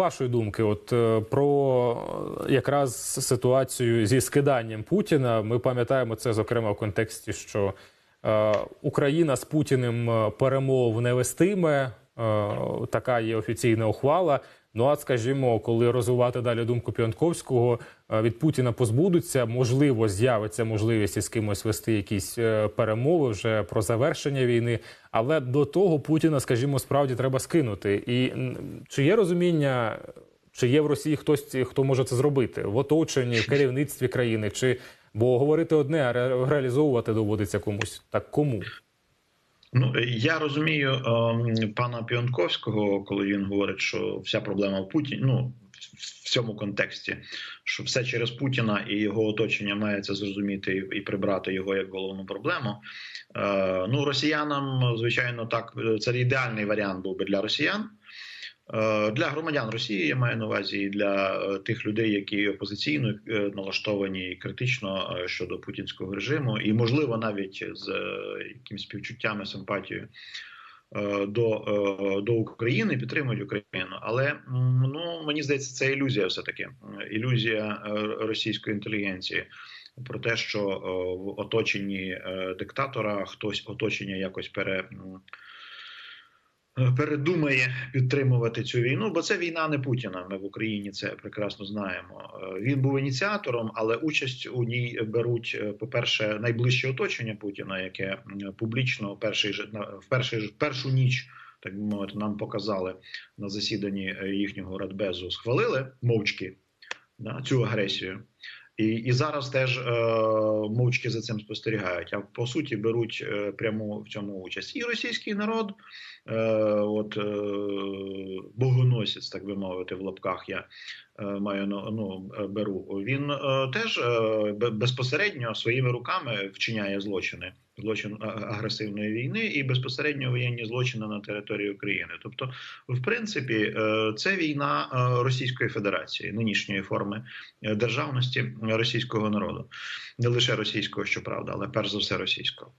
вашої думки, от е, про якраз ситуацію зі скиданням Путіна, ми пам'ятаємо це зокрема в контексті, що е, Україна з Путіним е, перемов не вестиме. Е, така є офіційна ухвала. Ну а скажімо, коли розвивати далі думку Піонковського, е, від Путіна позбудуться, можливо, з'явиться можливість із кимось вести якісь е, перемови вже про завершення війни. Але до того Путіна, скажімо, справді треба скинути. І чи є розуміння, чи є в Росії хтось, хто може це зробити в оточенні, в керівництві країни, чи бо говорити одне, а реалізовувати доводиться комусь. Так кому? Ну я розумію ем, пана Піонковського, коли він говорить, що вся проблема в Путіні. Ну в цьому контексті, що все через Путіна і його оточення має це зрозуміти і, прибрати його як головну проблему. Е, ну росіянам, звичайно, так це ідеальний варіант був би для росіян. Е, Для громадян Росії я маю на увазі і для е, тих людей, які опозиційно е, налаштовані і критично щодо путінського режиму, і можливо навіть з якимось співчуттями, симпатією до, до України, підтримують Україну. Але ну мені здається, це ілюзія, все таки ілюзія російської інтелігенції. Про те, що в оточенні диктатора хтось оточення якось пере передумає підтримувати цю війну, бо це війна не Путіна. Ми в Україні це прекрасно знаємо. Е, Він був ініціатором, але участь у ній беруть, е, по-перше, найближче оточення Путіна, яке публічно перший на- в перший ж- першу ніч. Так би мовити, нам показали на засіданні е, їхнього радбезу, схвалили мовчки да, цю агресію. І, і зараз теж е, мовчки за цим спостерігають. А по суті беруть е, пряму в цьому участь і російський народ, е, от е, богоносець, так би мовити, в лапках я маю ну, е, беру. Він е, теж е, безпосередньо своїми руками вчиняє злочини, злочин агресивної війни і безпосередньо воєнні злочини на території України. Тобто, в принципі, е, це війна е, Російської Федерації, нинішньої форми е, державності російського народу, не лише російського, щоправда, але перш за все російського.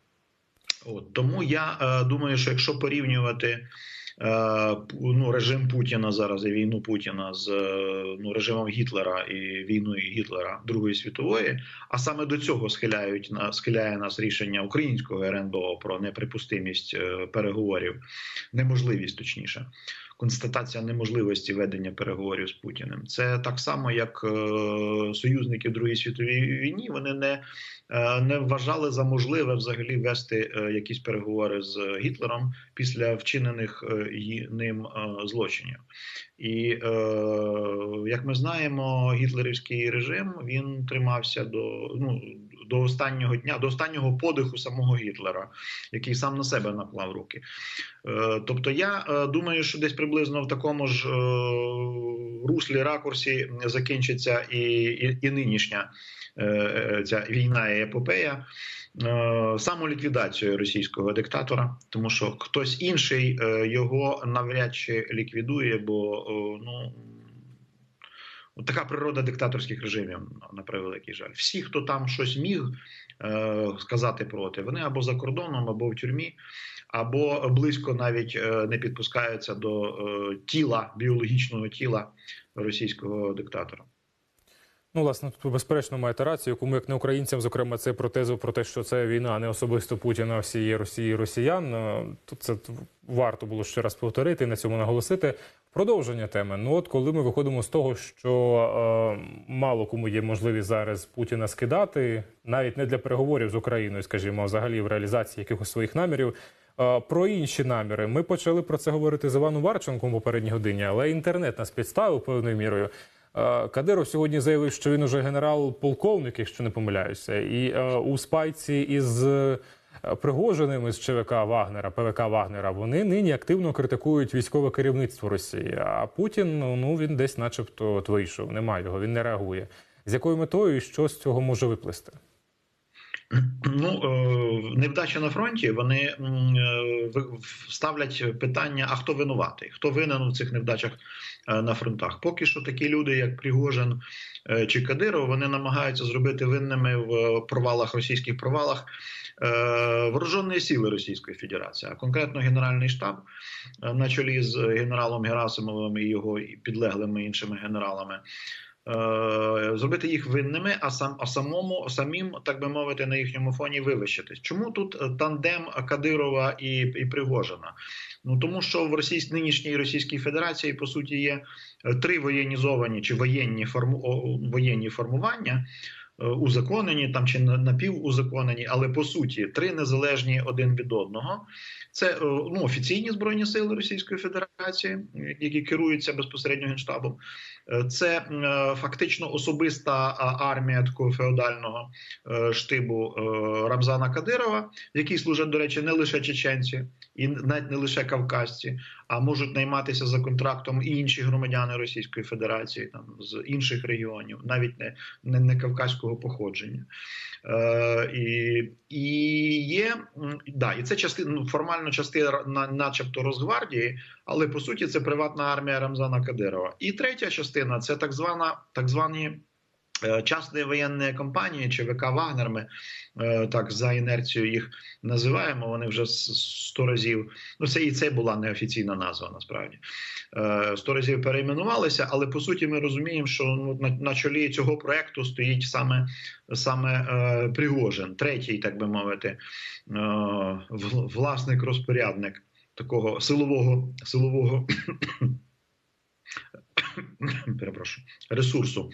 От тому я е, думаю, що якщо порівнювати е, ну, режим Путіна зараз і війну Путіна з е, ну, режимом Гітлера і війною Гітлера Другої світової, а саме до цього схиляють на схиляє нас рішення українського РНБО про неприпустимість е, переговорів, неможливість точніше. Констатація неможливості ведення переговорів з Путіним. Це так само, як е, союзники в Другій світовій війні. Вони не, е, не вважали за можливе взагалі вести е, якісь переговори з Гітлером після вчинених е, ним е, злочинів. І е, як ми знаємо, гітлерівський режим він тримався до ну до останнього дня, до останнього подиху самого Гітлера, який сам на себе наклав руки. Е, Тобто, я е, думаю, що десь приблизно в такому ж е, руслі ракурсі закінчиться і, і, і нинішня ця війна і епопея. Самоліквідацією російського диктатора, тому що хтось інший його навряд чи ліквідує, бо ну от така природа диктаторських режимів, на превеликий жаль. Всі, хто там щось міг е, сказати проти, вони або за кордоном, або в тюрмі, або близько навіть е, не підпускаються до е, тіла біологічного тіла російського диктатора. Ну, власне, тут безперечно маєте рацію, кому як не українцям, зокрема, це про тезу про те, що це війна не особисто Путіна, а всієї Росії і Росіян. Е, Тут це варто було ще раз повторити і на цьому наголосити. Продовження теми. Ну, от коли ми виходимо з того, що е, мало кому є можливість зараз Путіна скидати, навіть не для переговорів з Україною, скажімо, а взагалі в реалізації якихось своїх намірів. Е, Про інші наміри ми почали про це говорити з Іваном Варченком попередній годині, але інтернет нас підставив певною мірою. Е, Кадиров сьогодні заявив, що він уже генерал-полковник, якщо не помиляюся, і е, у спайці із Пригожиним з ЧВК Вагнера, ПВК Вагнера, вони нині активно критикують військове керівництво Росії. А Путін, ну, він десь, начебто, от вийшов. Немає його, він не реагує. З якою метою і що з цього може виплисти? Ну е, невдача на фронті. Вони е, ставлять питання: а хто винуватий? Хто винен у цих невдачах е, на фронтах? Поки що такі люди, як Пригожин чи Кадиров, вони намагаються зробити винними в провалах російських провалах вооружені сили Російської Федерації, а конкретно Генеральний штаб на чолі з генералом Герасимовим і його іншими іншими генералами. Е, Зробити їх винними, а сам а самому самим, так би мовити, на їхньому фоні вивищитись. Чому тут е, тандем Кадирова і, і Пригожина? Ну тому що в російсь, нинішній Російській Федерації по суті є е, три воєнізовані чи воєнні форму воєнні формування. Е, Узаконені там чи на- напівузаконені, але по суті три незалежні один від одного. Це е, ну, офіційні збройні сили Російської Федерації, які керуються безпосередньо генштабом. Е, Це фактично особиста армія такого феодального штибу Рамзана Кадирова, в якій служать, до речі, не лише чеченці і навіть не лише кавказці, а можуть найматися за контрактом і інші громадяни Російської Федерації, там з інших регіонів, навіть не, не, не кавказького походження. Е, і, і є да, і це частина ну, формально частина, на- начебто, Росгвардії, але по суті це приватна армія Рамзана Кадирова. І третя частина це так звана так звані. Е, Частні воєнні компанії чи ВК Вагнер, ми е, так за інерцією їх називаємо. Вони вже сто разів. Ну це і це була неофіційна назва. Насправді Е, сто разів перейменувалися, але по суті ми розуміємо, що ну, на, на чолі цього проекту стоїть саме саме е, Пригожин, третій, так би мовити, е, власник розпорядник такого силового силового перепрошую ресурсу.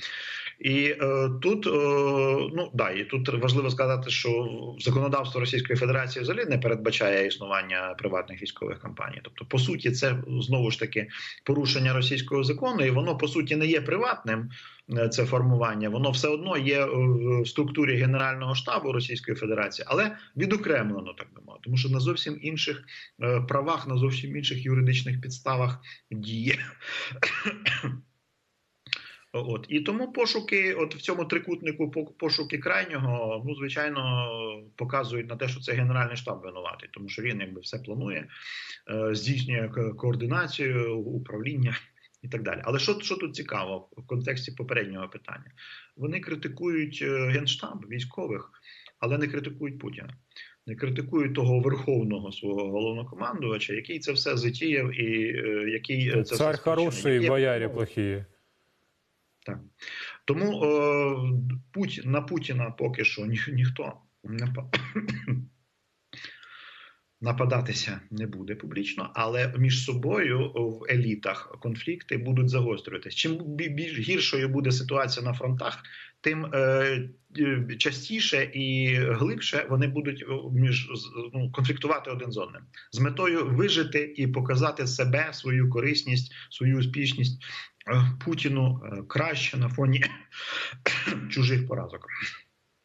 І е, тут е, ну да, і тут важливо сказати, що законодавство Російської Федерації взагалі не передбачає існування приватних військових компаній. Тобто, по суті, це знову ж таки порушення російського закону, і воно по суті не є приватним. е, Це формування, воно все одно є е, в структурі Генерального штабу Російської Федерації, але відокремлено так би мовити, тому що на зовсім інших е, правах, на зовсім інших юридичних підставах діє. От і тому пошуки, от в цьому трикутнику, по- пошуки крайнього, ну звичайно, показують на те, що це генеральний штаб винуватий, тому що він якби все планує, е, здійснює координацію, управління і так далі. Але що, що тут цікаво в контексті попереднього питання? Вони критикують е, генштаб військових, але не критикують Путіна. Не критикують того верховного свого головнокомандувача, який це все затіяв, і е, який це все хороший, бояре плохие. Так. Тому е, Путь, на Путіна поки що ні, ніхто не па- нападатися не буде публічно, але між собою в елітах конфлікти будуть загострюватись. Чим більш гіршою буде ситуація на фронтах, тим е, е, частіше і глибше вони будуть між ну, конфліктувати один з одним з метою вижити і показати себе, свою корисність, свою успішність е, Путіну е, краще на фоні чужих поразок.